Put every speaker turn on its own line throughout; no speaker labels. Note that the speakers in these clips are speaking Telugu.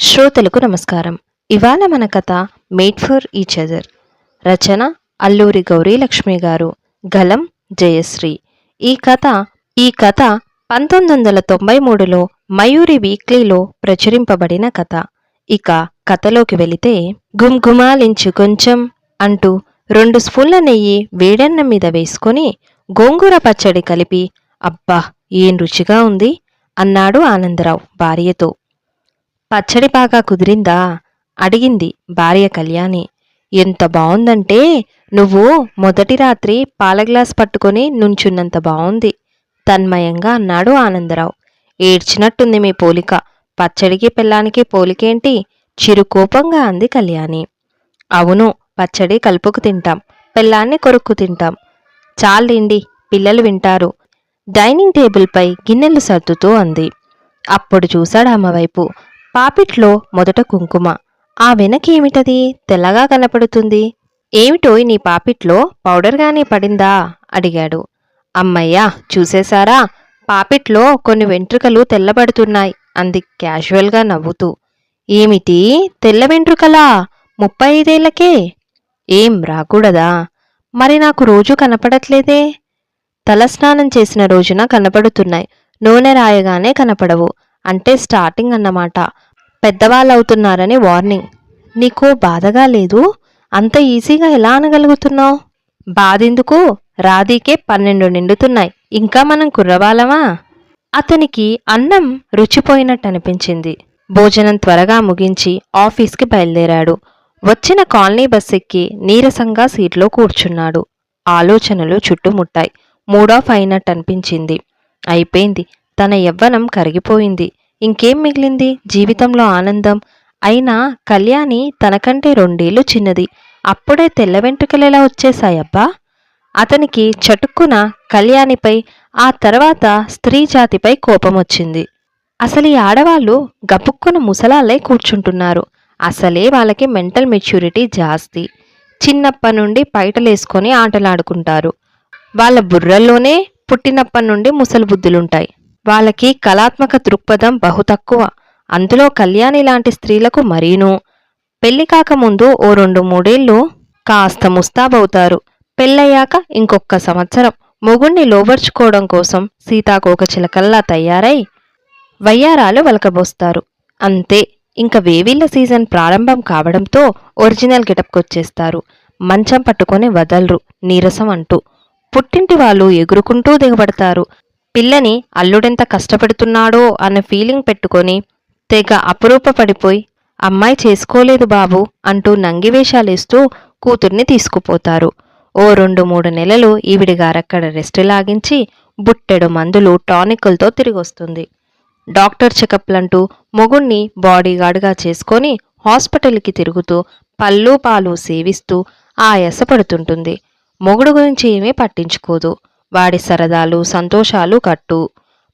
శ్రోతలకు నమస్కారం. ఇవాళ మన కథ మేడ్ ఫర్ ఈచ్ అదర్ రచన అల్లూరి గౌరీ లక్ష్మి గారు. గలం జయశ్రీ. ఈ కథ ఈ కథ పంతొమ్మిది వందల తొంభై మూడులో మయూరి వీక్లీలో ప్రచురింపబడిన కథ. ఇక కథలోకి వెళితే గుమ్గుమాలించు కొంచెం అంటూ రెండు స్పూన్ల నెయ్యి వేడన్నం మీద వేసుకొని గోంగూర పచ్చడి కలిపి అబ్బా ఏం రుచిగా ఉంది అన్నాడు ఆనందరావు భార్యతో. పచ్చడి బాగా కుదిరిందా? అడిగింది భార్య కళ్యాణి. ఎంత బావుందంటే నువ్వు మొదటి రాత్రి పాల గ్లాస్ పట్టుకొని నుంచున్నంత బావుంది తన్మయంగా అన్నాడు ఆనందరావు. ఏడ్చినట్టుంది మీ పోలిక. పచ్చడికి పిల్లానికి పోలికేంటి? చిరుకోపంగా అంది కళ్యాణి. అవును పచ్చడి కలుపుకు తింటాం పిల్లాన్ని కొరుక్కు తింటాం. చాలండి పిల్లలు వింటారు. డైనింగ్ టేబుల్పై గిన్నెలు సర్దుతూ అంది. అప్పుడు చూశాడు ఆమె వైపు పాపిట్లో మొదట కుంకుమ. ఆ వెనకేమిటది? తెల్లగా కనపడుతుంది. ఏమిటోయ్ నీ పాపిట్లో పౌడర్గానే పడిందా? అడిగాడు. అమ్మయ్యా చూసేశారా? పాపిట్లో కొన్ని వెంట్రుకలు తెల్లబడుతున్నాయి అంది క్యాజువల్గా నవ్వుతూ. ఏమిటి? తెల్ల వెంట్రుకలా? ముప్పై ఐదేళ్ళకే? ఏం రాకూడదా? మరి నాకు రోజు కనపడట్లేదే? తలస్నానం చేసిన రోజున కనపడుతున్నాయి. నూనె రాయగానే కనపడవు. అంటే స్టార్టింగ్ అన్నమాట. పెద్దవాళ్ళవుతున్నారని వార్నింగ్. నీకు బాధగా లేదు? అంత ఈజీగా ఎలా అనగలుగుతున్నావు? బాధెందుకు? రాధీకే పన్నెండు నిండుతున్నాయి. ఇంకా మనం కుర్రవాళ్ళమా? అతనికి అన్నం రుచిపోయినట్టు అనిపించింది భోజనం త్వరగా ముగించి ఆఫీస్కి బయలుదేరాడు. వచ్చిన కాలనీ బస్ ఎక్కి నీరసంగా సీట్లో కూర్చున్నాడు. ఆలోచనలు చుట్టుముట్టాయి. మూడాఫ్ అయినట్టు అనిపించింది అయిపోయింది. తన యవ్వనం కరిగిపోయింది. ఇంకేం మిగిలింది? జీవితంలో ఆనందం. అయినా కళ్యాణి తనకంటే రెండేళ్ళు చిన్నది. అప్పుడే తెల్ల వెంట్రుకలెలా వచ్చేశాయబ్బా? అతనికి చటుక్కున కళ్యాణిపై ఆ తర్వాత స్త్రీ జాతిపై కోపం వచ్చింది. అసలు ఈ ఆడవాళ్ళు గబుక్కున ముసలాలై కూర్చుంటున్నారు. అసలే వాళ్ళకి మెంటల్ మెచ్యూరిటీ జాస్తి. చిన్నప్పటి నుండి పైటలేసుకొని ఆటలాడుకుంటారు. వాళ్ళ బుర్రల్లోనే పుట్టినప్పటి నుండి ముసలి బుద్ధులుంటాయి. వాళ్ళకి కళాత్మక దృక్పథం బహు తక్కువ. అందులో కళ్యాణి లాంటి స్త్రీలకు మరీనూ. పెళ్ళి కాకముందు ఓ రెండు మూడేళ్ళు కాస్త ముస్తాబవుతారు. పెళ్ళయ్యాక ఇంకొక సంవత్సరం. మొగుణ్ణి లోబర్చుకోవడం కోసం సీతాకోక చిలకల్లా తయారై వయ్యారాలు వలకబోస్తారు. అంతే ఇంక వేవిళ్ళ సీజన్ ప్రారంభం కావడంతో ఒరిజినల్ గెటప్కొచ్చేస్తారు. మంచం పట్టుకొని వదలరు నీరసం అంటూ పుట్టింటి వాళ్ళు ఎగురుకుంటూ దిగబడతారు. పిల్లని అల్లుడెంత కష్టపడుతున్నాడో అన్న ఫీలింగ్ పెట్టుకొని తెగ అపురూపపడిపోయి అమ్మాయి చేసుకోలేదు బాబు అంటూ నంగివేషాలేస్తూ కూతుర్ని తీసుకుపోతారు. ఓ రెండు మూడు నెలలు ఈవిడి గారక్కడ రెస్ట్ లాగించి బుట్టెడు మందులు టానికులతో తిరిగొస్తుంది. డాక్టర్ చెకప్లంటూ మొగుణ్ణి బాడీగార్డ్గా చేసుకొని హాస్పిటల్కి తిరుగుతూ పళ్ళు పాలు సేవిస్తూ ఆయాస పడుతుంటుంది మొగుడు గురించి ఏమీ పట్టించుకోదు. వాడి సరదాలు సంతోషాలు కట్టు.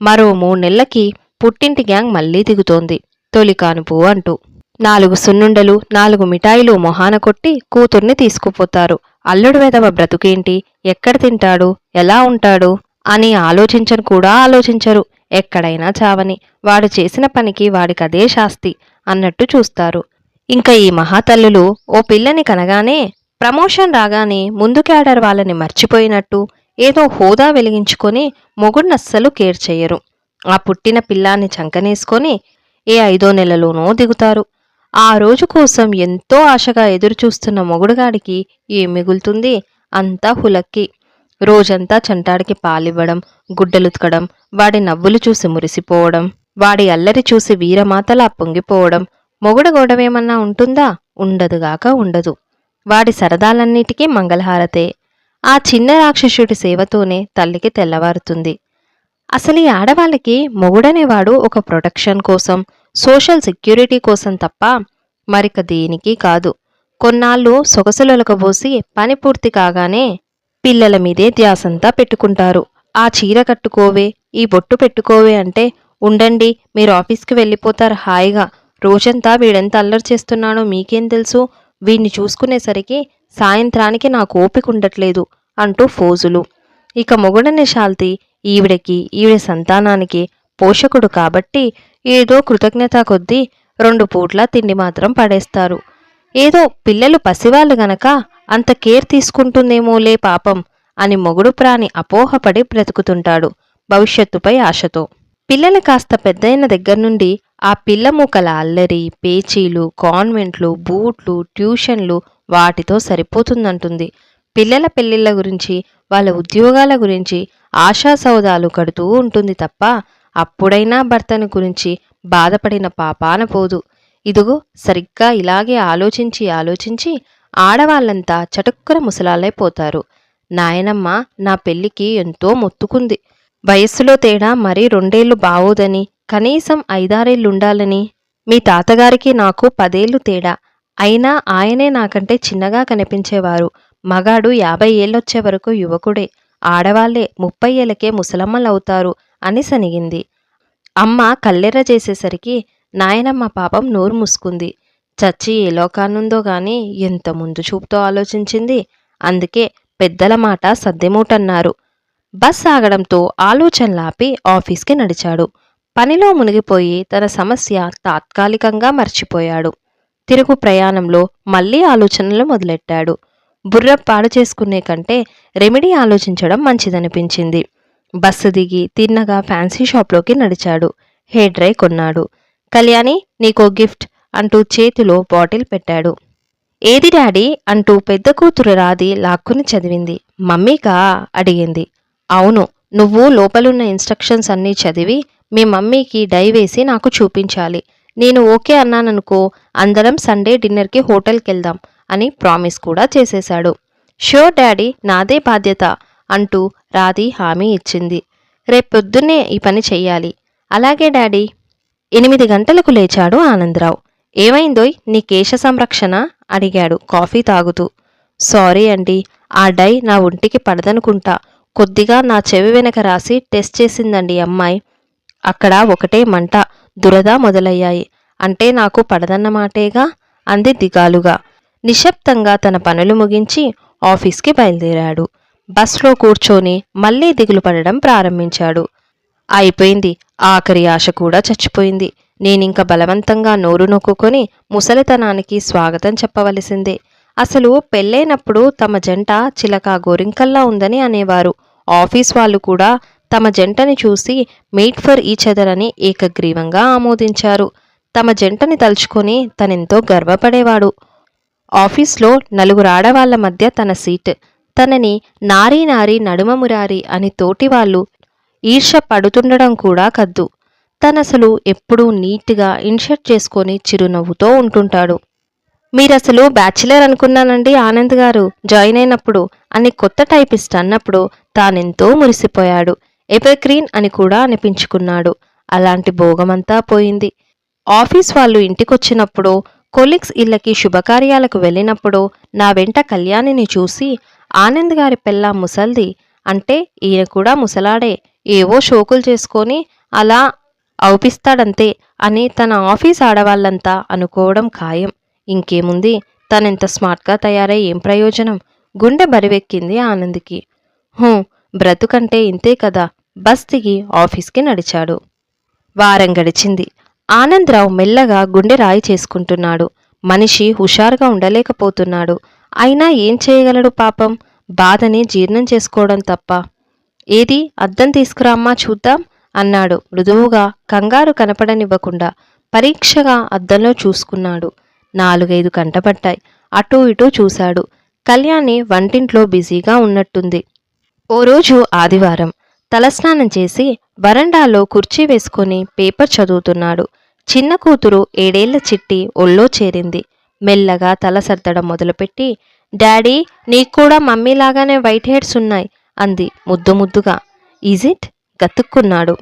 మరో మూడు నెలలకి పుట్టింటి గ్యాంగ్ మళ్ళీ దిగుతోంది. తొలి కానుపు అంటూ. నాలుగు సున్నుండలు నాలుగు మిఠాయిలు మొహాన కొట్టి కూతుర్ని తీసుకుపోతారు. అల్లుడు వెదవ బ్రతుకేంటి? ఎక్కడ తింటాడు? ఎలా ఉంటాడు? అని ఆలోచించను కూడా ఆలోచించరు. ఎక్కడైనా చావని. వాడు చేసిన పనికి వాడికదే శాస్తి అన్నట్టు చూస్తారు. ఇంకా ఈ మహాతల్లులు ఓ పిల్లని కనగానే ప్రమోషన్ రాగానే ముందు క్యాడర్ వాళ్ళని మర్చిపోయినట్టు ఏదో హోదా వెలిగించుకొని మొగుడినస్సలు కేర్ చెయ్యరు. ఆ పుట్టిన పిల్లాన్ని చంకనేసుకొని ఏ ఐదో నెలలోనో దిగుతారు. ఆ రోజు కోసం ఎంతో ఆశగా ఎదురుచూస్తున్న మొగుడుగాడికి ఏం మిగులుతుంది? అంతా హులక్కి. రోజంతా చంటాడికి పాలివ్వడం గుడ్డలుతకడం వాడి నవ్వులు చూసి మురిసిపోవడం వాడి అల్లరి చూసి వీరమాతలా పొంగిపోవడం మొగుడు గొడవేమన్నా ఉంటుందా? ఉండదుగాక ఉండదు. వాడి సరదాలన్నిటికీ మంగళహారతే. ఆ చిన్న రాక్షసుడి సేవతోనే తల్లికి తెల్లవారుతుంది. అసలు ఈ ఆడవాళ్ళకి మొగుడనేవాడు ఒక ప్రొటెక్షన్ కోసం సోషల్ సెక్యూరిటీ కోసం తప్ప మరిక దేనికి కాదు. కొన్నాళ్ళు సొగసులొలకబోసి పని పూర్తి కాగానే పిల్లల మీదే ధ్యాసంతా పెట్టుకుంటారు. ఆ చీర కట్టుకోవే ఈ బొట్టు పెట్టుకోవే అంటే ఉండండి మీరు ఆఫీస్కి వెళ్ళిపోతారు హాయిగా. రోజంతా వీడెంత అల్లరి చేస్తున్నానో మీకేం తెలుసు? వీడిని చూసుకునేసరికి సాయంత్రానికి నాకు ఓపిక ఉండట్లేదు అంటూ ఫోజులు. ఇక మొగుడని శాల్తి ఈవిడకి ఈవిడ సంతానానికి పోషకుడు కాబట్టి ఏదో కృతజ్ఞత కొద్దీ రెండు పూట్ల తిండి మాత్రం పడేస్తారు. ఏదో పిల్లలు పసివాళ్ళు గనక అంత కేర్ తీసుకుంటుందేమోలే పాపం అని మొగుడు ప్రాణి అపోహపడి బ్రతుకుతుంటాడు భవిష్యత్తుపై ఆశతో. పిల్లలు కాస్త పెద్దయిన దగ్గర నుండి ఆ పిల్ల మూకల అల్లరి పేచీలు కాన్వెంట్లు బూట్లు ట్యూషన్లు వాటితో సరిపోతుందంటుంది. పిల్లల పెళ్ళిళ్ళ గురించి వాళ్ళ ఉద్యోగాల గురించి ఆశాసౌదాలు కడుతూ ఉంటుంది తప్ప అప్పుడైనా భర్తని గురించి బాధపడిన పాపాన పోదు. ఇదిగో సరిగ్గా ఇలాగే ఆలోచించి ఆలోచించి ఆడవాళ్ళంతా చటుక్కున ముసలాలైపోతారు నాయనమ్మ నా పెళ్ళికి ఎంతో మొత్తుకుంది. వయస్సులో తేడా మరీ రెండేళ్ళు బావోదని కనీసం ఐదారేళ్ళుండాలని. మీ తాతగారికి నాకు పదేళ్ళు తేడా. అయినా ఆయనే నాకంటే చిన్నగా కనిపించేవారు. మగాడు యాభై ఏళ్ళొచ్చే వరకు యువకుడే. ఆడవాళ్ళే ముప్పై ఏళ్ళకే ముసలమ్మలవుతారు అని సనిగింది. అమ్మ కల్లెర్ర చేసేసరికి నాయనమ్మ పాపం నోరు మూసుకుంది. చచ్చి ఏ లోకానుందో గాని ఎంత ముందు చూపుతో ఆలోచించింది? అందుకే పెద్దల మాట సద్దెమూటన్నారు బస్ ఆగడంతో ఆలోచనలాపి ఆఫీస్కి నడిచాడు. పనిలో మునిగిపోయి తన సమస్య తాత్కాలికంగా మర్చిపోయాడు. తిరుగు ప్రయాణంలో మళ్ళీ ఆలోచనలు మొదలెట్టాడు. బుర్ర పాడు చేసుకునే కంటే రెమెడీ ఆలోచించడం మంచిదనిపించింది. బస్సు దిగి తిన్నగా ఫ్యాన్సీ షాప్లోకి నడిచాడు. హెయిర్ డ్రై కొన్నాడు. కళ్యాణి నీకో గిఫ్ట్ అంటూ చేతిలో బాటిల్ పెట్టాడు. ఏది డాడీ? అంటూ పెద్ద కూతురు రాది లాక్కుని చదివింది. మమ్మీకా? అడిగింది. అవును నువ్వు లోపలున్న ఇన్స్ట్రక్షన్స్ అన్నీ చదివి మీ మమ్మీకి డై వేసి నాకు చూపించాలి. నేను ఓకే అన్నాననుకో అందరం సండే డిన్నర్కి హోటల్కి వెళ్దాం అని ప్రామిస్ కూడా చేసేశాడు. షూర్ డాడీ నాదే బాధ్యత అంటూ రాధి హామీ ఇచ్చింది. రేపొద్దున్నే ఈ పని చెయ్యాలి. అలాగే డాడీ. ఎనిమిది గంటలకు లేచాడు ఆనందరావు. ఏమైందోయ్ నీ కేశ సంరక్షణ? అడిగాడు కాఫీ తాగుతూ. సారీ అండి ఆ డై నా ఒంటికి పడదనుకుంటా. కొద్దిగా నా చెవి వెనక రాసి టెస్ట్ చేసిందండి అమ్మాయి. అక్కడ ఒకటే మంట. దురద మొదలయ్యాయి. అంటే నాకు పడదన్నమాటేగా అంది దిగాలుగా. నిశ్శబ్దంగా తన పనులు ముగించి ఆఫీస్కి బయలుదేరాడు. బస్లో కూర్చొని మళ్ళీ దిగులు పడడం ప్రారంభించాడు. అయిపోయింది. ఆఖరి ఆశ కూడా చచ్చిపోయింది. నేనింక బలవంతంగా నోరు నొక్కుకొని ముసలితనానికి స్వాగతం చెప్పవలసిందే. అసలు పెళ్ళైనప్పుడు తమ జంట చిలక గోరింకల్లా ఉందని అనేవారు. ఆఫీస్ వాళ్ళు కూడా తమ జంటని చూసి మేట్ ఫర్ ఈచ్ అదర్ అని ఏకగ్రీవంగా ఆమోదించారు. తమ జంటని తలుచుకొని తనెంతో గర్వపడేవాడు. ఆఫీస్లో నలుగురు ఆడవాళ్ళ మధ్య తన సీట్. తనని నారీ నారీ నడుమ మురారి అని తోటివాళ్ళు ఈర్ష పడుతుండడం కూడా కద్దు. తనసలు ఎప్పుడూ నీట్గా ఇన్షర్ట్ చేసుకొని చిరునవ్వుతో ఉంటుంటాడు. మీరసలు బ్యాచిలర్ అనుకున్నానండి ఆనంద్ గారు. జాయిన్ అయినప్పుడు అని కొత్త టైపిస్ట్ అన్నప్పుడు తానెంతో మురిసిపోయాడు. ఎపెక్రీన్ అని కూడా అనిపించుకున్నాడు. అలాంటి భోగమంతా పోయింది. ఆఫీస్ వాళ్ళు ఇంటికొచ్చినప్పుడు కొలీగ్స్ ఇళ్ళకి శుభకార్యాలకు వెళ్ళినప్పుడు నా వెంట కళ్యాణిని చూసి ఆనంద్ గారి పెళ్ళ ముసల్ది. అంటే ఈయన కూడా ముసలాడే. ఏవో షోకులు చేసుకొని అలా అవుపిస్తాడంతే అని తన ఆఫీస్ ఆడవాళ్ళంతా అనుకోవడం ఖాయం. ఇంకేముంది? తనెంత స్మార్ట్గా తయారై ఏం ప్రయోజనం? గుండె బరివెక్కింది ఆనంద్కి. హూ బ్రతుకంటే ఇంతే కదా. బస్ దిగి ఆఫీస్కి నడిచాడు. వారం గడిచింది. ఆనందరావు మెల్లగా గుండె రాయి చేసుకుంటున్నాడు. మనిషి హుషారుగా ఉండలేకపోతున్నాడు. అయినా ఏం చేయగలడు పాపం? బాధని జీర్ణం చేసుకోవడం తప్ప. ఏది? అద్దం తీసుకురామ్మా చూద్దాం అన్నాడు. మృదువుగా కంగారు కనపడనివ్వకుండా పరీక్షగా అద్దంలో చూసుకున్నాడు. నాలుగైదు కంటపట్టాయి అటూ ఇటూ చూశాడు. కళ్యాణి వంటింట్లో బిజీగా ఉన్నట్టుంది. ఓ రోజు ఆదివారం. తలస్నానం చేసి వరండాలో కుర్చీ వేసుకొని పేపర్ చదువుతున్నాడు. చిన్న కూతురు ఏడేళ్ళ చిట్టి ఒళ్ళో చేరింది. మెల్లగా తల సర్దడం మొదలుపెట్టి డాడీ నీకు కూడా మమ్మీలాగానే వైట్ హెడ్స్ ఉన్నాయి అంది ముద్దు ముద్దుగా. ఈజిట్ గతుక్కున్నాడు.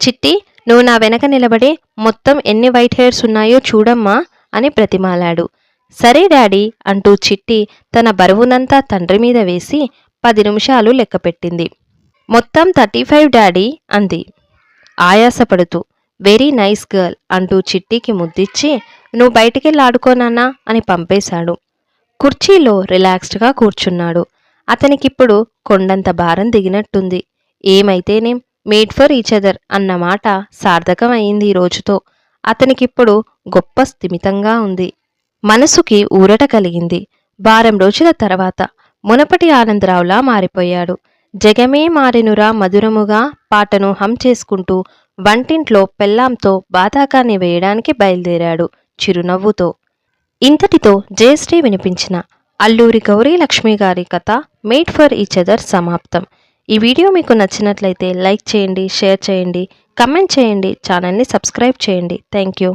చిట్టి నువ్వు నా వెనక నిలబడి మొత్తం ఎన్ని వైట్ హెయిర్స్ ఉన్నాయో చూడమ్మా అని ప్రతిమాలాడు. సరే డాడీ అంటూ చిట్టి తన బరువునంతా తండ్రి మీద వేసి పది నిమిషాలు లెక్కపెట్టింది. మొత్తం థర్టీ ఫైవ్ డాడీ అంది. ఆయాసపడుతూ వెరీ నైస్ గర్ల్ అంటూ చిట్టికి ముద్దిచ్చి నువ్వు బయటికెళ్ళి ఆడుకోనానా అని పంపేశాడు. కుర్చీలో రిలాక్స్డ్గా కూర్చున్నాడు. అతనికిప్పుడు కొండంత భారం దిగినట్టుంది. ఏమైతేనేం మేడ్ ఫర్ ఈచ్ అదర్ అన్న మాట సార్థకం అయింది ఈ రోజుతో. అతనికిప్పుడు గొప్ప స్థిమితంగా ఉంది. మనసుకి ఊరట కలిగింది. వారం రోజుల తర్వాత మునపటి ఆనందరావులా మారిపోయాడు. జగమే మారెనురా మధురముగా పాటను హం చేసుకుంటూ వంటింట్లో పెల్లాంతో బాధాకాన్ని వేయడానికి బయలుదేరాడు చిరునవ్వుతో. ఇంతటితో జయశ్రీ వినిపించిన అల్లూరి గౌరీ లక్ష్మి గారి కథ మేడ్ ఫర్ ఈచ్ అదర్ సమాప్తం. ఈ వీడియో మీకు నచ్చినట్లయితే లైక్ చేయండి షేర్ చేయండి కమెంట్ చేయండి ఛానల్ని సబ్స్క్రైబ్ చేయండి. Thank you.